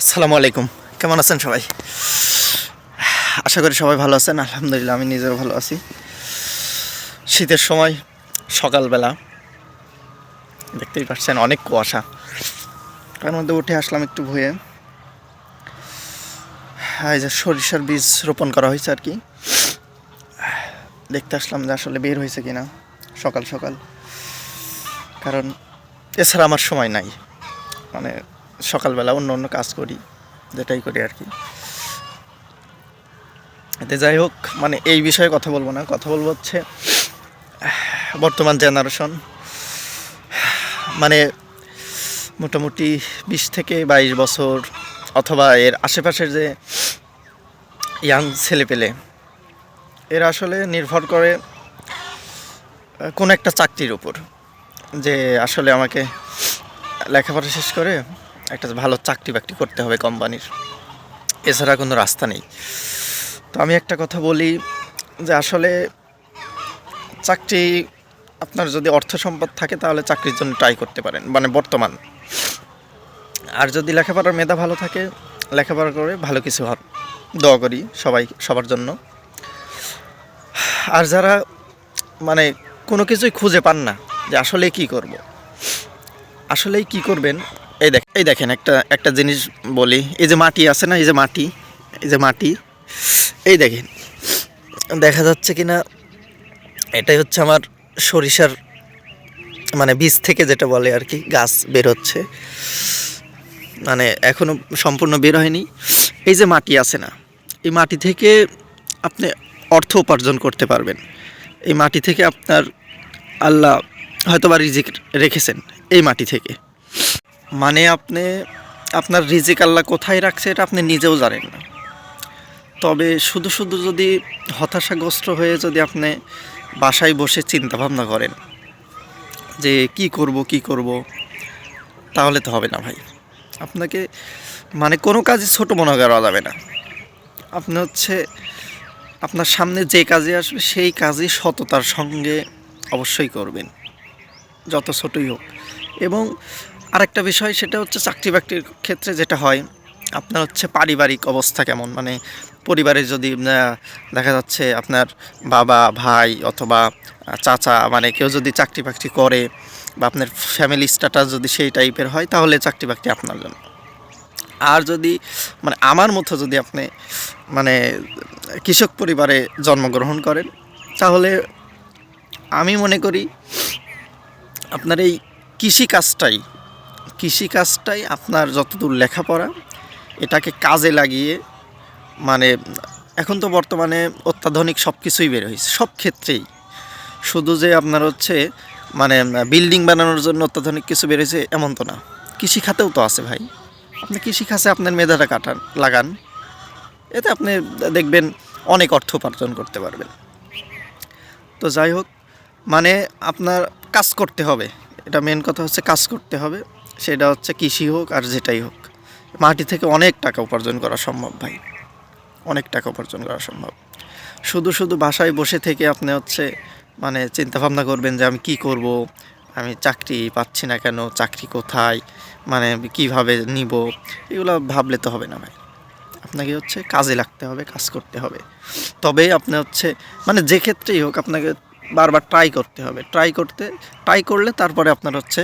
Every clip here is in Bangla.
আসসালামু আলাইকুম। কেমন আছেন সবাই? আশা করি সবাই ভালো আছেন। আলহামদুলিল্লাহ, আমি নিজেও ভালো আছি। শীতের সময় সকালবেলা দেখতেই পাচ্ছেন অনেক কুয়াশা। তার মধ্যে উঠে আসলাম একটু ভুয়ে। এই যে সরিষার বীজ রোপণ করা হয়েছে আর কি। দেখতে আসলাম যে আসলে বের হয়েছে কিনা সকাল সকাল। কারণ এছাড়া আমার সময় নাই। মানে সকালবেলা অন্য অন্য কাজ করি, যেটাই করি আর কি। এতে যাই হোক মানে এই বিষয়ে কথা বলব না। কথা বলব হচ্ছে, বর্তমান জেনারেশন মানে মোটামুটি বিশ থেকে বাইশ বছর অথবা এর আশেপাশের যে ইয়াং ছেলেপেলে, এরা আসলে নির্ভর করে কোনো একটা চাকরির উপর। যে আসলে আমাকে লেখাপড়া শেষ করে একটা ভালো চাকরি বাকরি করতে হবে কোম্পানির। এছাড়া কোনো রাস্তা নেই। তো আমি একটা কথা বলি যে আসলে চাকরি, আপনার যদি অর্থ সম্পদ থাকে তাহলে চাকরির জন্য ট্রাই করতে পারেন মানে বর্তমান। আর যদি লেখাপড়ার মেধা ভালো থাকে, লেখাপড়া করে ভালো কিছু হন, দোয়া করি সবাই, সবার জন্য। আর যারা মানে কোনো কিছুই খুঁজে পান না যে আসলে কি করব, আসলেই কি করবেন এই দেখ, এই দেখেন একটা একটা জিনিস বলি। এই যে মাটি আছে না, এই যে মাটি, এই যে মাটি, এই দেখেন, দেখা যাচ্ছে কি না এটাই হচ্ছে আমার সরিষার মানে বীজ থেকে যেটা বলে আর কি, গাছ বের হচ্ছে। মানে এখনও সম্পূর্ণ বের হয়নি। এই যে মাটি আছে না, এই মাটি থেকে আপনি অর্থ উপার্জন করতে পারবেন। এই মাটি থেকে আপনার আল্লাহ হয়তোবা রিজিক রেখেছেন, এই মাটি থেকে। মানে আপনি, আপনার রিজিক আল্লাহ কোথায় রাখছে এটা আপনি নিজেও জানেন না। তবে শুধু শুধু যদি হতাশাগ্রস্ত হয়ে যদি আপনি বাসায় বসে চিন্তা ভাবনা করেন যে কি করব কি করব, তাহলে তো হবে না ভাই। আপনাকে মানে কোনো কাজই ছোট মনে করা যাবে না। আপনি হচ্ছে আপনার সামনে যে কাজে আসবে সেই কাজই সততার সঙ্গে অবশ্যই করবেন, যত ছোটই হোক। এবং আরেকটা বিষয় সেটা হচ্ছে চাকরি বাকরির ক্ষেত্রে যেটা হয়, আপনার হচ্ছে পারিবারিক অবস্থা কেমন? মানে পরিবারে যদি দেখা যাচ্ছে আপনার বাবা, ভাই অথবা চাচা মানে কেউ যদি চাকরি বাকরি করে বা আপনার ফ্যামিলি স্ট্যাটাস যদি সেই টাইপের হয়, তাহলে চাকরি বাকরি আপনার জন্য। আর যদি মানে আমার মতো যদি আপনি মানে কৃষক পরিবারে জন্মগ্রহণ করেন, তাহলে আমি মনে করি আপনার এই কৃষিকাজটাই কৃষিকাজটাই আপনার যতদূর লেখাপড়া, এটাকে কাজে লাগিয়ে মানে এখন তো বর্তমানে অত্যাধুনিক সব কিছুই বের হয়েছে, সব ক্ষেত্রেই। শুধু যে আপনার হচ্ছে মানে বিল্ডিং বানানোর জন্য অত্যাধুনিক কিছু বের হয়েছে, এমন তো না। কৃষি খাতেও তো আছে ভাই। আপনি কৃষি খাতে আপনার মেধাটা কাটান, লাগান। এতে আপনি দেখবেন অনেক অর্থ উপার্জন করতে পারবেন। তো যাই হোক মানে আপনার কাজ করতে হবে। এটা মেন কথা হচ্ছে কাজ করতে হবে, সেটা হচ্ছে কৃষি হোক আর যেটাই হোক। মাটি থেকে অনেক টাকা উপার্জন করা সম্ভব ভাই, অনেক টাকা উপার্জন করা সম্ভব। শুধু শুধু বাসায় বসে থেকে আপনি হচ্ছে মানে চিন্তা ভাবনা করবেন যে আমি কি করব, আমি চাকরি পাচ্ছি না কেন, চাকরি কোথায় মানে কীভাবে নিব, এগুলো ভাবলে তো হবে না ভাই। আপনাকে হচ্ছে কাজে লাগতে হবে, কাজ করতে হবে। তবে আপনি হচ্ছে মানে যে ক্ষেত্রেই হোক, আপনাকে বারবার ট্রাই করতে হবে। ট্রাই করতে ট্রাই করলে তারপরে আপনার হচ্ছে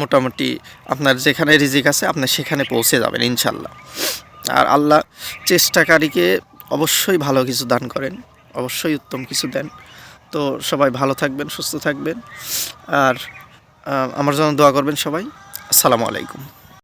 মোটামুটি আপনার যেখানে রিজিক আছে, আপনি সেখানে পৌঁছে যাবেন ইনশাল্লাহ। আর আল্লাহ চেষ্টাকারীকে অবশ্যই ভালো কিছু দান করেন, অবশ্যই উত্তম কিছু দেন। তো সবাই ভালো থাকবেন, সুস্থ থাকবেন। আর আমার জন্য দোয়া করবেন সবাই। আসসালামু আলাইকুম।